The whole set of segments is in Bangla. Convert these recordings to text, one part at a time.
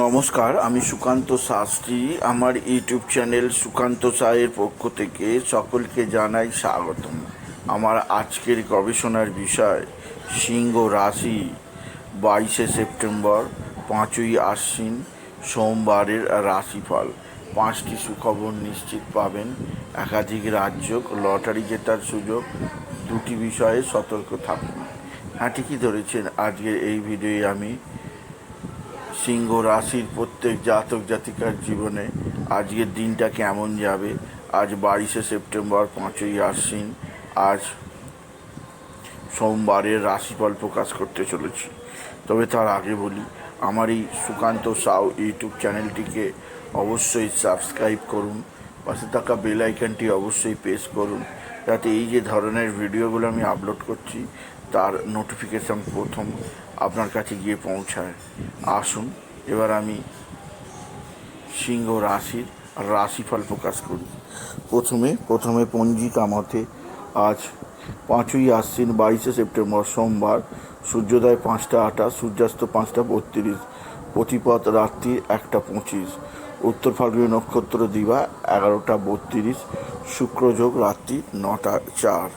নমস্কার, আমি সুকান্ত শাস্ত্রী। আমার ইউটিউব চ্যানেল সুকান্ত সায়ের পক্ষ থেকে সকলকে জানাই স্বাগতম। আমার আজকের গবেষণার বিষয়, সিংহ রাশি, বাইশে সেপ্টেম্বর, পাঁচই আশ্বিন, সোমবারের রাশিফল। পাঁচটি সুখবর নিশ্চিত পাবেন। একাধিক রাজ্য লটারি জেতার সুযোগ, দুটি বিষয়ে সতর্ক থাকুন। হ্যাঁ ঠিকই ধরেছেন। আজকের এই ভিডিওয়ে আমি সিংহ রাশির প্রত্যেক জাতক জাতিকার জীবনে আজকের দিনটা কেমন যাবে? আজ বাইশে সেপ্টেম্বর, পাঁচই আশ্বিন। আজ সোমবারের রাশিফল প্রকাশ করতে চলেছি। তবে তার আগে বলি, আমার এই সুকান্ত সাউ ইউটিউব চ্যানেলটিকে অবশ্যই সাবস্ক্রাইব করুন। পাশে থাকা বেল অবশ্যই প্রেস করুন। যাতে এই যে ধরনের ভিডিওগুলো আমি আপলোড করছি, তার নোটিফিকেশন প্রথম আপনার কাছে গিয়ে পৌঁছায়। আসুন, এবার আমি সিংহ রাশির রাশিফল প্রকাশ করি। প্রথমে প্রথমে পঞ্জিকা মতে আজ পাঁচই আশ্বিন, বাইশে সেপ্টেম্বর, সোমবার, সূর্যোদয় পাঁচটা আঠাশ, সূর্যাস্ত পাঁচটা বত্রিশ, প্রতিপদ রাত্রি একটা পঁচিশ, উত্তর ফাল্গুনী নক্ষত্র দিবা এগারোটা বত্রিশ শুক্রযোগ রাত্রি নটা চার।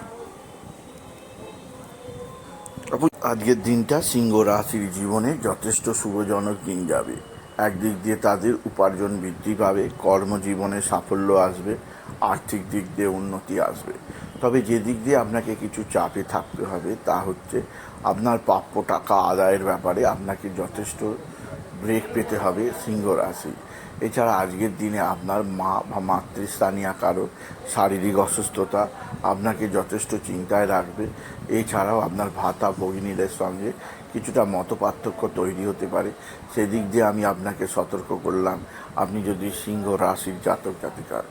আজকের দিনটা সিংহ রাশির জীবনে যথেষ্ট শুভজনক দিন যাবে। একদিক দিয়ে তাদের উপার্জন বৃদ্ধি পাবে, কর্মজীবনে সাফল্য আসবে, আর্থিক দিক দিয়ে উন্নতি আসবে। তবে যে দিক দিয়ে আপনাকে কিছু চাপে থাকতে হবে তা হচ্ছে আপনার প্রাপ্য টাকা আদায়ের ব্যাপারে আপনাকে যথেষ্ট ব্রেক পেতে হবে সিংহ রাশি। এছাড়া আজকের দিনে আপনার মা বা মাতৃস্থানীয় কারও শারীরিক অসুস্থতা আপনাকে যথেষ্ট চিন্তায় রাখবে। এছাড়াও আপনার ভাতা ভগিনীদের সঙ্গে কিছুটা মতপার্থক্য তৈরি হতে পারে। সেদিক দিয়ে আমি আপনাকে সতর্ক করলাম, আপনি যদি সিংহ রাশির জাতক জাতিকার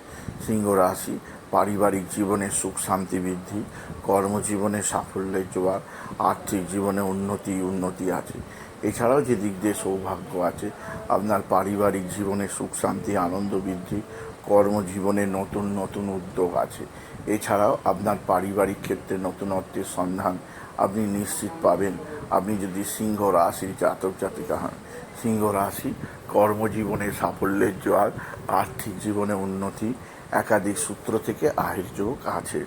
সিংহ রাশি পারিবারিক জীবনে সুখ, শান্তি, বৃদ্ধি, কর্মজীবনে সাফল্যের জোয়ার, আর্থিক জীবনে উন্নতি উন্নতি আছে। এছাড়াও যে দিক দিয়ে সৌভাগ্য আছে, আপনার পারিবারিক জীবনে সুখ, শান্তি, আনন্দ বৃদ্ধি, কর্মজীবনে নতুন নতুন উদ্যোগ আছে। এছাড়াও আপনার পারিবারিক ক্ষেত্রে নতুনত্বের সন্ধান আপনি নিশ্চিত পাবেন। আপনি যদি সিংহ রাশির জাতক জাতিকা হন, সিংহ রাশি কর্মজীবনে সাফল্যের জোয়ার, আর্থিক জীবনে উন্নতি, একাধিক সূত্র থেকে আয়ের যোগ আছে।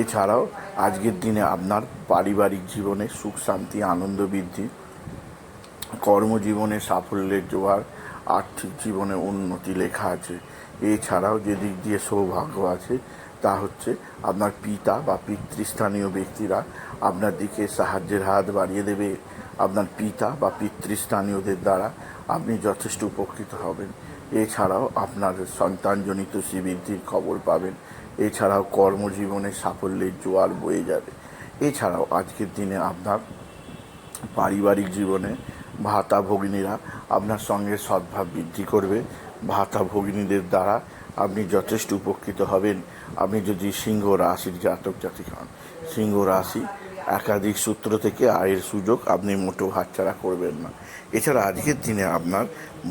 এছাড়াও আজকের দিনে আপনার পারিবারিক জীবনে সুখ, শান্তি, আনন্দ বৃদ্ধি কর্মজীবনে সাফল্যের জোয়ার, আর্থিক জীবনে উন্নতি লেখা আছে। এছাড়াও যে দিক দিয়ে সৌভাগ্য আছে, তা হচ্ছে আপনার পিতা বা পিতৃস্থানীয় ব্যক্তিরা আপনার দিকে সাহায্যের হাত বাড়িয়ে দেবে। আপনার পিতা বা পিতৃস্থানীয়দের দ্বারা আপনি যথেষ্ট উপকৃত হবেন। এছাড়াও আপনার সন্তানজনিত শ্রীবৃদ্ধির খবর পাবেন। এছাড়াও কর্মজীবনে সাফল্যের জোয়ার বয়ে যাবে। এছাড়াও আজকের দিনে আপনার পারিবারিক জীবনে ভাতা ভগিনীরা আপনার সঙ্গে সদ্ভাব বৃদ্ধি করবে। ভাতা ভগিনীদের দ্বারা আপনি যথেষ্ট উপকৃত হবেন। আপনি যদি সিংহ রাশির জাতক জাতিক হন, সিংহ রাশি একাধিক সূত্র থেকে আয়ের সুযোগ আপনি মোটেও হাতছাড়া করবেন না। এছাড়া আজকের দিনে আপনার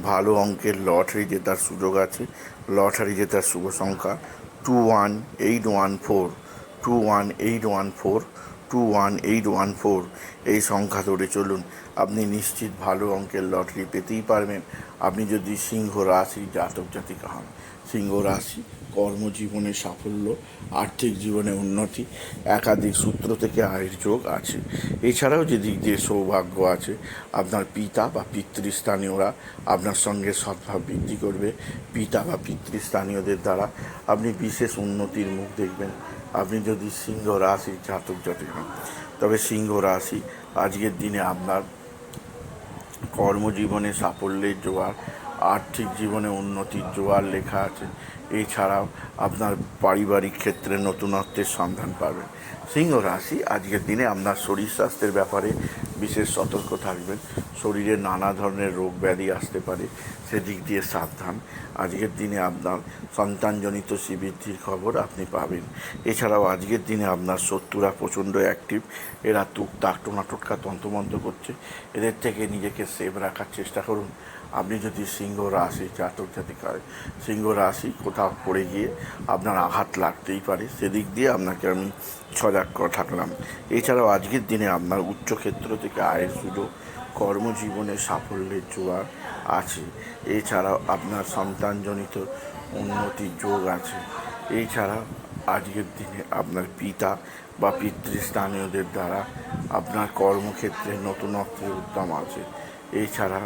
ভালো অঙ্কের লটারি জেতার সুযোগ আছে। লটারি জেতার শুভ সংখ্যা two one eight one four two one eight one four two one eight one four এই সংখ্যা ধরে চলুন। আপনি নিশ্চিত ভালো অঙ্কের লটারি পেতেই পারবেন। আপনি যদি সিংহ রাশি জাতক জাতিকা হন, সিংহ রাশি কর্মজীবনে সাফল্য, আর্থিক জীবনে উন্নতি, একাধিক সূত্র থেকে আয়ের যোগ আছে। এছাড়াও যে দিক দিয়ে সৌভাগ্য আছে, আপনার পিতা বা পিতৃস্থানীয়রা আপনার সঙ্গে সদ্ভাব বৃদ্ধি করবে। পিতা বা পিতৃস্থানীয়দের দ্বারা আপনি বিশেষ উন্নতির মুখ দেখবেন। আপনি যদি সিংহ রাশির জাতক জাতি হন, তবে সিংহ রাশি আজকের দিনে আপনার কর্মজীবনে সাফল্যের জোয়ার আর্থিক জীবনে উন্নতির জোয়ার লেখা আছে। এছাড়াও আপনার পারিবারিক ক্ষেত্রে নতুনত্বের সন্ধান পাবেন। সিংহ রাশি, আজকের দিনে আপনার শরীর স্বাস্থ্যের ব্যাপারে বিশেষ সতর্ক থাকবেন। শরীরে নানা ধরনের রোগ ব্যাধি আসতে পারে, সেদিক দিয়ে সাবধান। আজকের দিনে আপনার সন্তানজনিত শ্রীবৃদ্ধির খবর আপনি পাবেন। এছাড়াও আজকের দিনে আপনার শত্রুরা প্রচণ্ড অ্যাক্টিভ এরা টুকটাক টোনা টোটকা তন্ত্রমন্ত্র করছে। এদের থেকে নিজেকে সেভ রাখার চেষ্টা করুন। আপনি যদি সিংহ রাশি জাতক জাতিকায়, সিংহ রাশি কোথাও পড়ে গিয়ে আপনার আঘাত লাগতেই পারে, সেদিক দিয়ে আপনাকে আমি সজাগ করে থাকলাম। এছাড়াও আজকের দিনে আপনার উচ্চক্ষেত্র থেকে আয়ের সুযোগ, কর্মজীবনে সাফল্যের জোয়ার আছে। এছাড়াও আপনার সন্তানজনিত উন্নতির যোগ আছে। এছাড়া আজকের দিনে আপনার পিতা বা পিতৃস্থানীয়দের দ্বারা আপনার কর্মক্ষেত্রে নতুনত্বের উদ্যম আছে। এছাড়া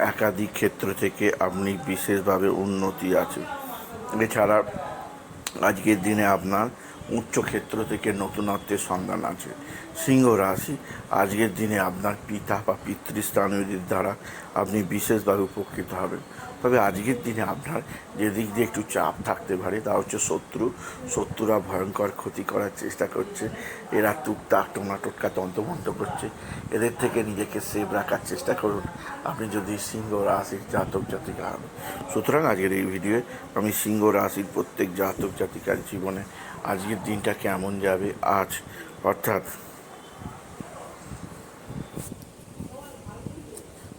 একাধিক ক্ষেত্র থেকে আপনি বিশেষভাবে উন্নতি আছে। এছাড়া আজকের দিনে আপনার উচ্চ ক্ষেত্র থেকে নতুনত্বের সন্ধান আছে। সিংহ রাশি, আজকের দিনে আপনার পিতা বা পিতৃস্থানীয়দের দ্বারা আপনি বিশেষভাবে উপকৃত হবেন। তবে আজকের দিনে আপনার যে দিক দিয়ে একটু চাপ থাকতে পারে, তা হচ্ছে শত্রু। শত্রুরা ভয়ঙ্কর ক্ষতি করার চেষ্টা করছে। এরা টুকটাক টোনা টোটকা তন্তমন্ত করছে। এদের থেকে নিজেকে সেভ রাখার চেষ্টা করুন। আপনি যদি সিংহ রাশির জাতক জাতিকা হন। সুতরাং আজকের এই ভিডিওয়ে আমি সিংহ রাশির প্রত্যেক জাতক জাতিকার জীবনে আজকের দিনটা কেমন যাবে আজ, অর্থাৎ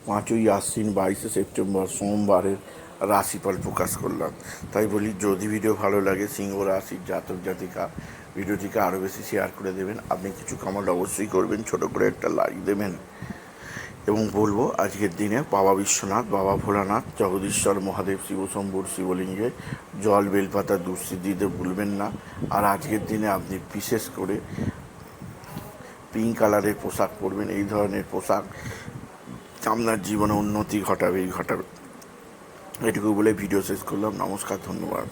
পাঁচই আশ্বিন বাইশে সেপ্টেম্বর সোমবারের রাশিফল প্রকাশ করলাম। তাই বলি, যদি ভিডিও ভালো লাগে, সিংহ রাশির জাতক, জাতিকা, ভিডিওটিকে আরও বেশি শেয়ার করে দেবেন। আপনি কিছু কমেন্ট অবশ্যই করবেন, ছোট করে একটা লাইক দেবেন। এবং বলব, আজকের দিনে বাবা বিশ্বনাথ, বাবা ভোলানাথ, জগদীশ্বর, মহাদেব শিবশম্ভুর শিবলিঙ্গে জল, বেলপাতা দুশ্রী দিতে ভুলবেন না। আর আজকের দিনে আপনি বিশেষ করে পিঙ্ক কালারের পোশাক পরবেন। এই ধরনের পোশাক আপনার জীবনে উন্নতি ঘটাবেই ঘটাবে। এটুকু বলে ভিডিও শেষ করলাম। নমস্কার ধন্যবাদ।